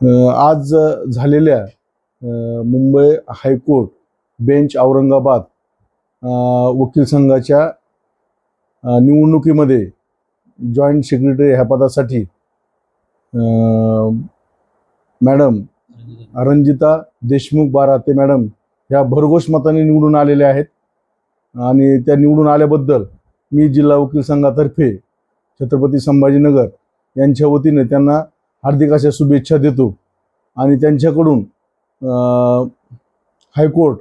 आज झालेल्या Mumbai high court bench Aurangabad वकील संघाच्या निवडणुकीमध्ये जॉईंट सेक्रेटरी ह्या पदासाठी मॅडम रंजिता देशमुख बाराते मॅडम ह्या भरघोष मताने निवडून आलेल्या आहेत. आणि त्या निवडून आल्याबद्दल मी जिल्हा वकील संघातर्फे छत्रपती संभाजीनगर यांच्या वतीने त्यांना हार्दिक अशा शुभेच्छा देतो. आणि त्यांच्याकडून हायकोर्ट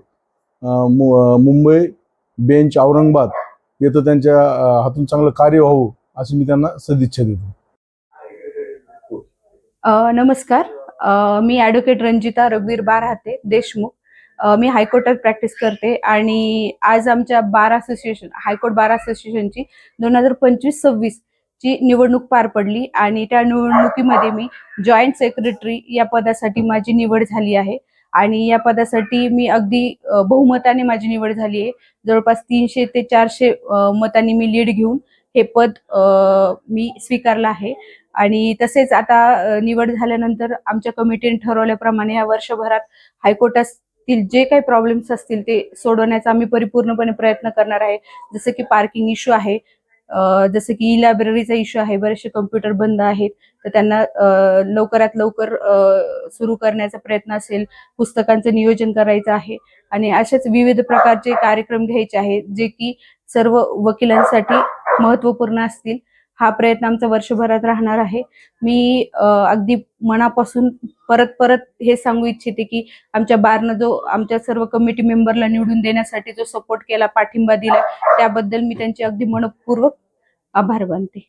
मुंबई बेंच औरंगाबाद येतं त्यांच्या हातून चांगलं कार्य व्हावं अशी मी त्यांना सदिच्छा देतो. नमस्कार. मी ॲडव्होकेट रंजिता रघुवीर बार राहते देशमुख मी हायकोर्टात प्रॅक्टिस करते आणि आज आमच्या बार असोसिएशन हायकोर्ट बार असोसिएशनची दोन हजार पंचवीस सव्वीस ची निवडणूक पार पडली आणि त्या निवडणुकीमध्ये मी जॉईंट सेक्रेटरी या पदासाठी माझी निवड झाली आहे. आणि या पदासाठी मी अगदी बहुमताने माझी निवड झाली आहे. जवळपास तीनशे ते चारशे मतांनी मी लीड घेऊन हे पद मी स्वीकारलं आहे. आणि तसेच आता निवड झाल्यानंतर आमच्या कमिटीने ठरवल्याप्रमाणे या वर्षभरात हायकोर्टातील जे काही प्रॉब्लेम्स असतील ते सोडवण्याचा आम्ही परिपूर्णपणे प्रयत्न करणार आहे. जसं की पार्किंग इश्यू आहे जसं की ई लायब्ररीचा इश्यू आहे बरेचसे कम्प्युटर बंद आहेत तर त्यांना अ, लवकरात लवकर सुरू करण्याचा प्रयत्न असेल पुस्तकांचं नियोजन करायचं आहे आणि अशाच विविध प्रकारचे कार्यक्रम घ्यायचे आहेत जे की सर्व वकिलांसाठी महत्त्वपूर्ण असतील. हा प्रयत्न आमचा वर्षभरात राहणार आहे. मी अगदी मनापासून परत परत हे सांगू इच्छिते की आमच्या बारनं जो आमच्या सर्व कमिटी मेंबरला निवडून देण्यासाठी जो सपोर्ट केला पाठिंबा दिला त्याबद्दल मी त्यांचे अगदी मनपूर्वक आभार मानते.